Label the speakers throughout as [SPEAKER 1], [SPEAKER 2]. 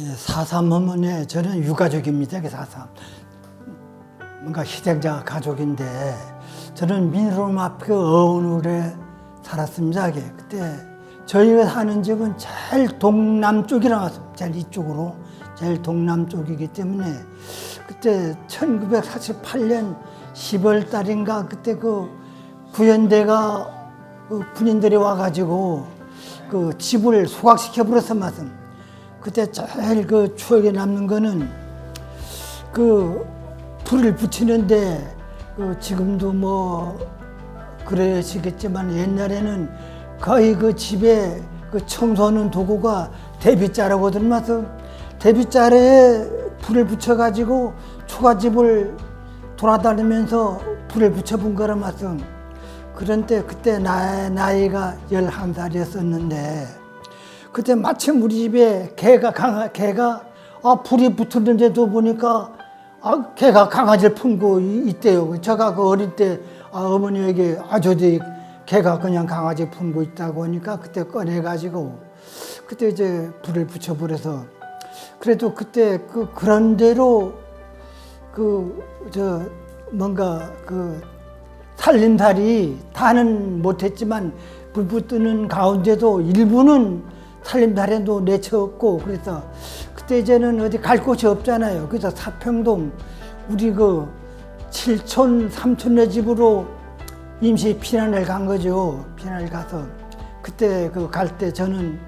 [SPEAKER 1] 예, 사삼 어머니 저는 유가족입니다. 그 사삼. 뭔가 희생자 가족인데 저는 민로마 앞그 어원울에 살았습니다. 그게. 그때 저희가 사는 집은 제일 동남쪽이라 왔습니다. 제일 이쪽으로 제일 동남쪽이기 때문에 그때 1948년 10월 달인가 그때 그 구현대가 그 군인들이 와가지고 그 집을 소각시켜 버렸어 말씀. 그때 제일 그 추억에 남는 거는 그 불을 붙이는데 그 지금도 뭐 그러시겠지만 옛날에는 거의 그 집에 그 청소하는 도구가 대빗자라고 들면서 대빗자에 불을 붙여가지고 초가집을 돌아다니면서 불을 붙여본 거라 말씀. 그런데 그때 나, 나이가 11살이었었는데 그때 마침 우리 집에 개가 강아 개가 아 불이 붙었는데도 보니까 아 개가 강아지를 품고 이- 있대요. 제가 그 어릴 때 아, 어머니에게 아저씨 개가 그냥 강아지 품고 있다고 하니까 그때 꺼내 가지고 그때 이제 불을 붙여버려서 그래도 그때 그 그런 대로 그 저 뭔가 그 살림살이 다는 못했지만 불 붙는 가운데도 일부는 살림살에도 내쳤고 그래서 그때 이제는 어디 갈 곳이 없잖아요. 그래서 사평동 우리 그 칠촌 삼촌네 집으로 임시 피난을 간 거죠. 피난을 가서 그때 그 갈 때 저는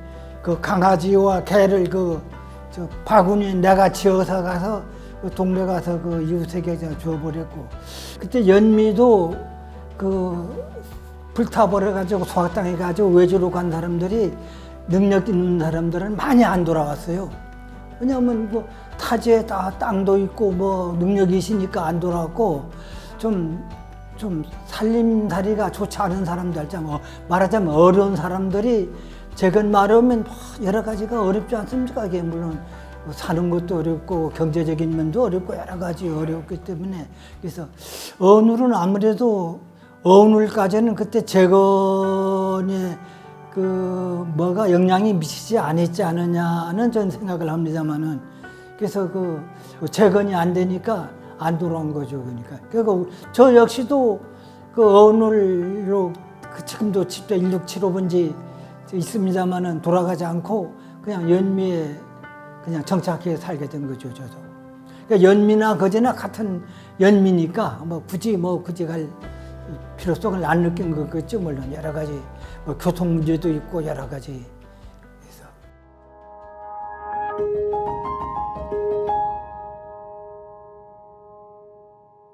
[SPEAKER 1] 그 강아지와 개를 그 저 바구니에 내가 지어서 가서 그 동네 가서 그 이웃에게 저 줘버렸고 그때 연미도 그 불타버려 가지고 소각당해 가지고 외주로 간 사람들이 능력 있는 사람들은 많이 안 돌아왔어요. 왜냐하면 뭐 타지에 다 땅도 있고 뭐 능력이 있으니까 안 돌아왔고 좀, 좀 살림살이가 좋지 않은 사람들, 말하자면 어려운 사람들이 최근 말하면 뭐 여러 가지가 어렵지 않습니까? 이게 물론 뭐 사는 것도 어렵고 경제적인 면도 어렵고 여러 가지 어렵기 때문에 그래서 어눌은 아무래도 어눌까지는 그때 재건에 그 뭐가 영향이 미치지 않았지 않느냐는 전 생각을 합니다만은 그래서 그 재건이 안 되니까 안 돌아온 거죠 그러니까. 그리고 저 역시도 그 어눌로 그 지금도 집도 1675 번지 있습니다만은 돌아가지 않고 그냥 연미에 그냥 정착해 살게 된 거죠 저도. 그러니까 연미나 거제나 같은 연미니까 뭐 굳이 뭐 굳이 갈 필요성을 안 느낀 것겠죠 물론. 여러 가지 뭐 교통 문제도 있고 여러 가지.